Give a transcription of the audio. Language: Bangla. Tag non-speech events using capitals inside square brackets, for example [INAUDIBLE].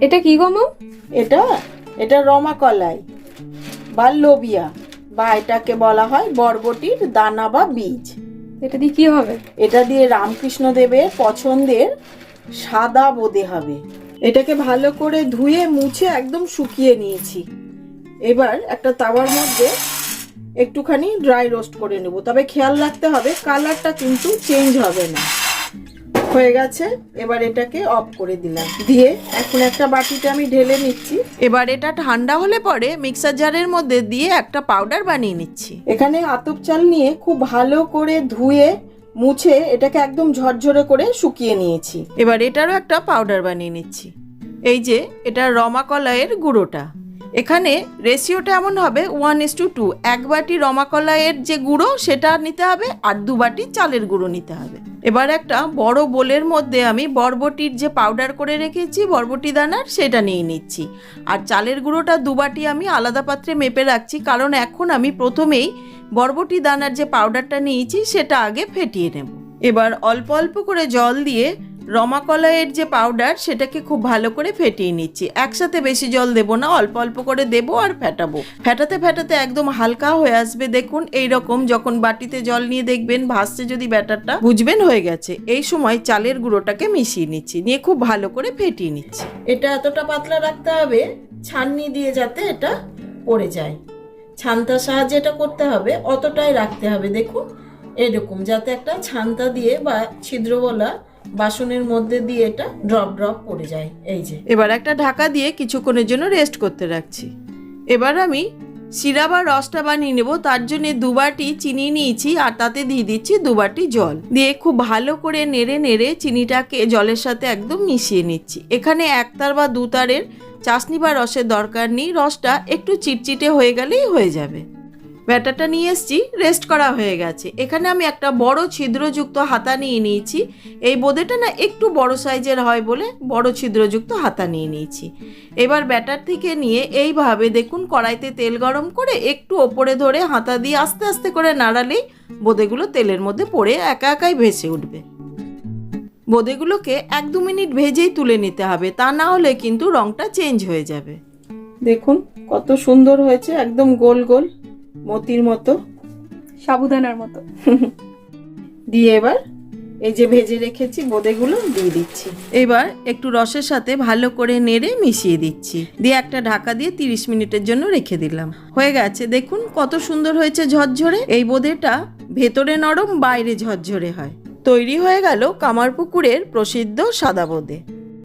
এটা কি গো এটা এটা রমা কলাই বা লোবিয়া বা এটাকে বলা হয় বরবটির দানা বা বীজ। এটা দিয়ে কি হবে? এটা দিয়ে রামকৃষ্ণ দেবের পছন্দের সাদা বোদে হবে। এটাকে ভালো করে ধুয়ে মুছে একদম শুকিয়ে নিয়েছি। এবার একটা তাওয়ার মধ্যে একটুখানি ড্রাই রোস্ট করে নেব। তবে খেয়াল রাখতে হবে কালারটা কিন্তু চেঞ্জ হবে না। হয়ে গেছে এবার এটাকে অফ করে দিলাম। দিয়ে এখন একটা বাটিতে আমি ঢেলে নিচ্ছি। এবার এটা ঠান্ডা হলে পরে মিক্সার জারের মধ্যে দিয়ে একটা পাউডার বানিয়ে নিচ্ছি। এখানে আতপ চাল নিয়ে খুব ভালো করে ধুয়ে মুছে এটাকে একদম ঝরঝরে করে শুকিয়ে নিয়েছি। এবার এটারও একটা পাউডার বানিয়ে নিচ্ছি। এই যে এটা রমা কলাইয়ের গুঁড়োটা। এখানে রেশিওটা এমন হবে ওয়ান ইস টু টু এক বাটি রমা কলাইয়ের যে গুঁড়ো সেটা নিতে হবে আর দু বাটি চালের গুঁড়ো নিতে হবে। এবার একটা বড় বোলের মধ্যে আমি বরবটির যে পাউডার করে রেখেছি, বরবটি দানার, সেটা নিয়ে নিচ্ছি। আর চালের গুঁড়োটা দুবাটি আমি আলাদা পাত্রে মেপে রাখছি, কারণ এখন আমি প্রথমেই বরবটি দানার যে পাউডারটা নিয়েছি, সেটা আগে ফেটিয়ে নেব। এবার অল্প অল্প করে জল দিয়ে রমা কলাইয়ের যে পাউডার সেটাকে খুব ভালো করে ফেটিয়ে নিচ্ছি। একসাথে বেশি জল দেবো না, অল্প অল্প করে দেবো আর ফেটাবো। ফেটাতে ফেটাতে একদম হালকা হয়ে আসবে, দেখুন এই রকম যখন বাটিতে জল নিয়ে দেখবেন, ভাসছে যদি ব্যাটারটা, বুঝবেন হয়ে গেছে। এই সময় চালের গুঁড়োটাকে মিশিয়ে নিচ্ছি, নিয়ে খুব ভালো করে ফেটিয়ে নিচ্ছি। এটা এতটা পাতলা রাখতে হবে, ছাননি দিয়ে যাতে এটা পড়ে যায়। ছানতার সাহায্যে এটা করতে হবে, অতটাই রাখতে হবে, দেখুন। এরকম, যাতে একটা ছানতা দিয়ে বা ছিদ্রওয়ালা বাসনের মধ্যে দিয়ে এটা ড্রপ ড্রপ পড়ে যায়, এই যে। এবার একটা ঢাকা দিয়ে কিছুক্ষণের জন্য রেস্ট করতে রাখছি। এবার আমি শিরা বা রসটা বানিয়ে নেব, তার জন্য দুবাটি চিনি নিয়েছি, আর তাতে দিয়ে দিচ্ছি দুবাটি জল। দিয়ে খুব ভালো করে নেড়ে নেড়ে চিনিটাকে জলের সাথে একদম মিশিয়ে নিচ্ছি। এখানে একতার বা দুতারের চাশনি বা রসের দরকার নেই, রসটা একটু চিটচিটে হয়ে গেলেই হয়ে যাবে। ব্যাটারটা নিয়ে এসছি রেস্ট করা হয়ে গেছে। এখানে আমি একটা বড় ছিদ্রযুক্ত হাতা নিয়ে নিয়েছি। এই বোঁদেটা না একটু বড় সাইজের হয় বলে বড় ছিদ্রযুক্ত হাতা নিয়ে নিয়েছি। এবার ব্যাটার থেকে নিয়ে এইভাবে দেখুন কড়াইতে তেল গরম করে একটু ওপরে ধরে হাতা দিয়ে আস্তে আস্তে করে নাড়ালেই বোঁদেগুলো তেলের মধ্যে পড়ে একা একাই ভেসে উঠবে। বোঁদেগুলোকে এক দু মিনিট ভেজেই তুলে নিতে হবে, তা না হলে কিন্তু রংটা চেঞ্জ হয়ে যাবে। দেখুন কত সুন্দর হয়েছে, একদম গোল গোল। মতির মতো। সাবুদানার মতো। [LAUGHS] দিয়ে এবার এই যে ভেজে রেখেছি বোঁদেগুলো দিয়ে দিচ্ছি। এবার একটু রসের সাথে ভালো করে নেড়ে মিশিয়ে দিচ্ছি। দিয়ে একটা ঢাকা দিয়ে তিরিশ মিনিটের জন্য রেখে দিলাম। হয়ে গেছে। দেখুন কত সুন্দর হয়েছে ঝরঝরে। এই বোঁদেটা ভেতরে নরম বাইরে ঝরঝরে হয়। তৈরি হয়ে গেল কামারপুকুরের প্রসিদ্ধ সাদা বোঁদে।